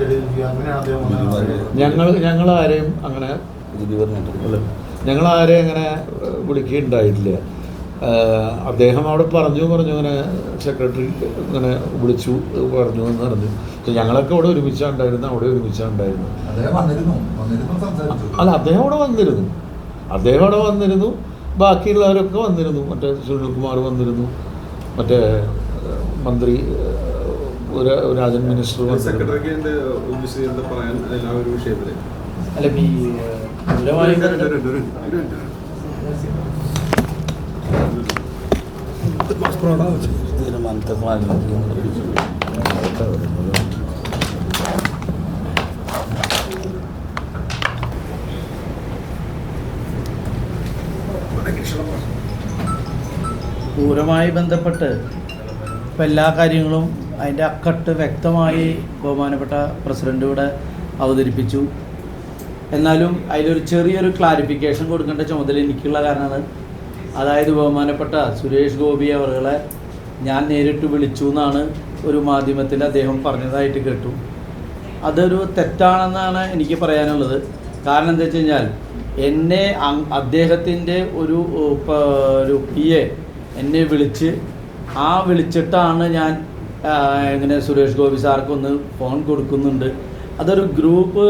അങ്ങനെയാണ് അദ്ദേഹം. ഞങ്ങൾ ഞങ്ങൾ ആരെയും അങ്ങനെ ഞങ്ങൾ ആരെയും അങ്ങനെ വിളിക്കുകയുണ്ടായിട്ടില്ല. അദ്ദേഹം അവിടെ പറഞ്ഞു പറഞ്ഞു അങ്ങനെ സെക്രട്ടറി ഇങ്ങനെ വിളിച്ചു പറഞ്ഞു എന്ന് പറഞ്ഞു. പക്ഷെ ഞങ്ങളൊക്കെ അവിടെ ഒരുമിച്ചാണ്ടായിരുന്നു അവിടെ ഒരുമിച്ചാണ്ടായിരുന്നു അദ്ദേഹം വന്നിരുന്നു. വന്നിരുന്നു സംസാരിച്ചു. അല്ല അദ്ദേഹം അവിടെ വന്നിരുന്നു. അദ്ദേഹം അവിടെ വന്നിരുന്നു. ബാക്കിയുള്ളവരൊക്കെ വന്നിരുന്നു. മറ്റേ സുനിൽകുമാർ വന്നിരുന്നു. മറ്റേ മന്ത്രി ഒരു- രാജൻ വിഷയത്തിൽ? അല്ല ഈ പൂരമായി ബന്ധപ്പെട്ട് ഇപ്പം എല്ലാ കാര്യങ്ങളും അതിന്റെ അക്കട്ട് വ്യക്തമായി ബഹുമാനപ്പെട്ട പ്രസിഡന്റ് ഇവിടെ അവതരിപ്പിച്ചു. എന്നാലും അതിലൊരു ചെറിയൊരു ക്ലാരിഫിക്കേഷൻ കൊടുക്കേണ്ട ചുമതല എനിക്കുള്ള കാരണമാണ്. അതായത് ബഹുമാനപ്പെട്ട സുരേഷ് ഗോപി അവരുടെ ഞാൻ നേരിട്ട് വിളിച്ചു എന്നാണ് ഒരു മാധ്യമത്തിൽ അദ്ദേഹം പറഞ്ഞതായിട്ട് കേട്ടു. അതൊരു തെറ്റാണെന്നാണ് എനിക്ക് പറയാനുള്ളത്. കാരണം എന്താ വെച്ച് കഴിഞ്ഞാൽ എന്നെ അദ്ദേഹത്തിന്റെ ഒരു ഒരു പി എ എന്നെ വിളിച്ച് ആ വിളിച്ചിട്ടാണ് ഞാൻ ഇങ്ങനെ സുരേഷ് ഗോപി സാർക്ക് ഒന്ന് ഫോൺ കൊടുക്കുന്നുണ്ട്. അതൊരു ഗ്രൂപ്പ്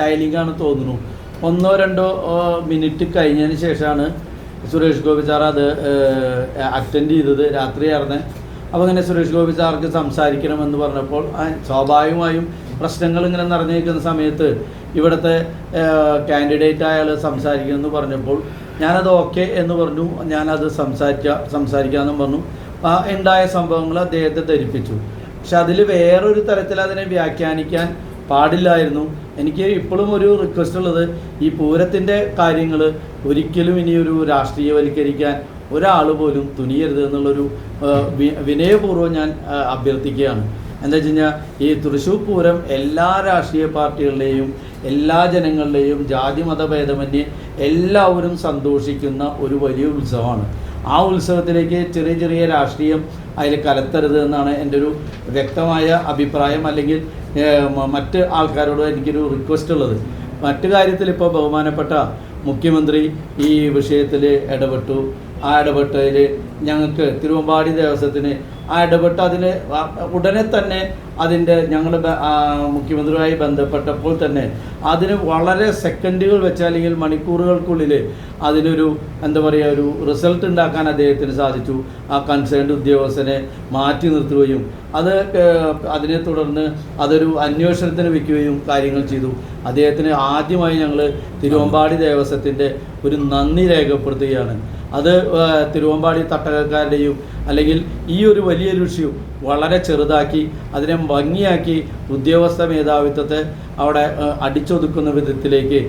ഡയലിംഗ് ആണ് തോന്നുന്നു. ഒന്നോ രണ്ടോ മിനിറ്റ് കഴിഞ്ഞതിന് ശേഷമാണ് സുരേഷ് ഗോപി സാർ അത് അറ്റൻഡ് ചെയ്തത് രാത്രിയായിരുന്നു. അപ്പോൾ അങ്ങനെ സുരേഷ് ഗോപി സാർക്ക് സംസാരിക്കണമെന്ന് പറഞ്ഞപ്പോൾ സ്വാഭാവികമായും പ്രശ്നങ്ങൾ ഇങ്ങനെ നിറഞ്ഞിരിക്കുന്ന സമയത്ത് ഇവിടുത്തെ കാൻഡിഡേറ്റ് അയാൾ സംസാരിക്കുമെന്ന് പറഞ്ഞപ്പോൾ ഞാനത് ഓക്കെ എന്ന് പറഞ്ഞു. ഞാനത് സംസാരിക്കുക സംസാരിക്കാമെന്നും പറഞ്ഞു. ഉണ്ടായ സംഭവങ്ങൾ അദ്ദേഹത്തെ ധരിപ്പിച്ചു. പക്ഷെ അതിൽ വേറൊരു തരത്തിൽ അതിനെ വ്യാഖ്യാനിക്കാൻ പാടില്ലായിരുന്നു. എനിക്ക് ഇപ്പോഴും ഒരു റിക്വസ്റ്റ് ഉള്ളത് ഈ പൂരത്തിന്റെ കാര്യങ്ങൾ ഒരിക്കലും ഇനി ഒരു രാഷ്ട്രീയവൽക്കരിക്കാൻ ഒരാൾ പോലും തുനിയരുത് എന്നുള്ളൊരു വിനയപൂർവം ഞാൻ അഭ്യർത്ഥിക്കുകയാണ്. എന്താ വെച്ച് കഴിഞ്ഞാൽ ഈ തൃശ്ശൂർ പൂരം എല്ലാ രാഷ്ട്രീയ പാർട്ടികളുടെയും എല്ലാ ജനങ്ങളുടെയും ജാതി മതഭേദമന്യേ എല്ലാവരും സന്തോഷിക്കുന്ന ഒരു വലിയ ഉത്സവമാണ്. ആ ഉത്സവത്തിലേക്ക് ചെറിയ ചെറിയ രാഷ്ട്രീയം അതിൽ കലത്തരുത് എന്നാണ് എന്റെ ഒരു വ്യക്തമായ അഭിപ്രായം അല്ലെങ്കിൽ മറ്റ് ആൾക്കാരോട് എനിക്കൊരു റിക്വസ്റ്റ് ഉള്ളത്. മറ്റു കാര്യത്തിൽ ഇപ്പോൾ ബഹുമാനപ്പെട്ട മുഖ്യമന്ത്രി ഈ വിഷയത്തിൽ ഇടപെട്ടു. ആ ഇടപെട്ടതിൽ ഞങ്ങൾക്ക് തിരുവമ്പാടി ദേവസ്വത്തിന് ആ ഇടപെട്ട് അതിൽ ഉടനെ തന്നെ അതിന്റെ ഞങ്ങൾ മുഖ്യമന്ത്രിയുമായി ബന്ധപ്പെട്ടപ്പോൾ തന്നെ അതിന് വളരെ സെക്കൻഡുകൾ വെച്ച് അല്ലെങ്കിൽ മണിക്കൂറുകൾക്കുള്ളിൽ അതിനൊരു എന്താ പറയുക ഒരു റിസൾട്ട് ഉണ്ടാക്കാൻ അദ്ദേഹത്തിന് സാധിച്ചു. ആ കൺസേൺഡ് ഉദ്യോഗസ്ഥനെ മാറ്റി നിർത്തുകയും അത് അതിനെ തുടർന്ന് അതൊരു അന്വേഷണത്തിന് വയ്ക്കുകയും കാര്യങ്ങൾ ചെയ്തു. അദ്ദേഹത്തിന് ആദ്യമായി ഞങ്ങൾ തിരുവമ്പാടി ദേവസ്വത്തിന്റെ ഒരു നന്ദി രേഖപ്പെടുത്തുകയാണ്. അത് തിരുവമ്പാടി തട്ടകക്കാരുടെയും അല്ലെങ്കിൽ ഈ ഒരു വലിയൊരു ഇഷ്യൂ വളരെ ചെറുതാക്കി അതിനെ ഭംഗിയാക്കി ഉദ്യോഗസ്ഥ മേധാവിത്വത്തെ അവിടെ അടിച്ചൊതുക്കുന്ന വിധത്തിലേക്ക്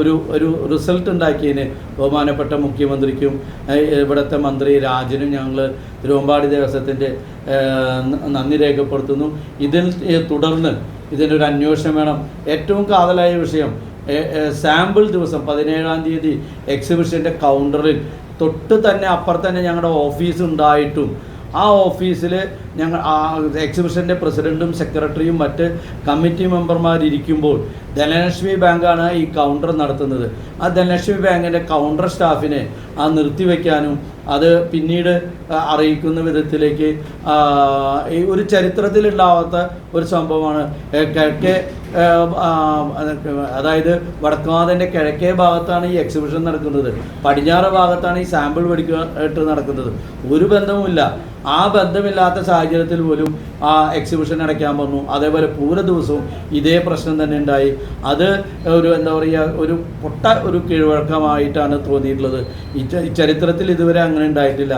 ഒരു ഒരു റിസൾട്ട് ഉണ്ടാക്കിയതിന് ബഹുമാനപ്പെട്ട മുഖ്യമന്ത്രിക്കും ഇവിടുത്തെ മന്ത്രി രാജനും ഞങ്ങൾ തിരുവമ്പാടി ദേവസ്വത്തിന്റെ നന്ദി രേഖപ്പെടുത്തുന്നു. ഇതിൽ തുടർന്ന് ഇതിനൊരു അന്വേഷണം വേണം. ഏറ്റവും കാതലായ വിഷയം സാമ്പിൾ ദിവസം പതിനേഴാം തീയതി എക്സിബിഷന്റെ കൗണ്ടറിൽ തൊട്ട് തന്നെ അപ്പുറത്ത് തന്നെ ഞങ്ങളുടെ ഓഫീസ് ഉണ്ടായിട്ടും. ആ ഓഫീസിൽ ഞങ്ങൾ ആ എക്സിബിഷന്റെ പ്രസിഡന്റും സെക്രട്ടറിയും മറ്റ് കമ്മിറ്റി മെമ്പർമാരിയ്ക്കുമ്പോൾ ധനലക്ഷ്മി ബാങ്കാണ് ഈ കൗണ്ടർ നടത്തുന്നത്. ആ ധനലക്ഷ്മി ബാങ്കിന്റെ കൗണ്ടർ സ്റ്റാഫിനെ ആ നിർത്തിവെക്കാനും അത് പിന്നീട് അറിയിക്കുന്ന വിധത്തിലേക്ക് ഈ ഒരു ചരിത്രത്തിലുണ്ടാവാത്ത ഒരു സംഭവമാണ്. കിഴക്കേ അതായത് വടക്കുമാതന്റെ കിഴക്കേ ഭാഗത്താണ് ഈ എക്സിബിഷൻ നടക്കുന്നത്. പടിഞ്ഞാറ് ഭാഗത്താണ് ഈ സാമ്പിൾ പഠിക്കായിട്ട് നടക്കുന്നത്. ഒരു ബന്ധവുമില്ല. ആ ബന്ധമില്ലാത്ത സാഹചര്യത്തിൽ പോലും ആ എക്സിബിഷൻ അടയ്ക്കാൻ പറഞ്ഞു. അതേപോലെ പൂര ദിവസവും ഇതേ പ്രശ്നം തന്നെ ഉണ്ടായി. അത് ഒരു എന്താ പറയുക ഒരു പൊട്ട ഒരു കീഴ്വഴക്കമായിട്ടാണ് തോന്നിയിട്ടുള്ളത്. ഈ ചരിത്രത്തിൽ ഇതുവരെ അങ്ങനെ ഉണ്ടായിട്ടില്ല.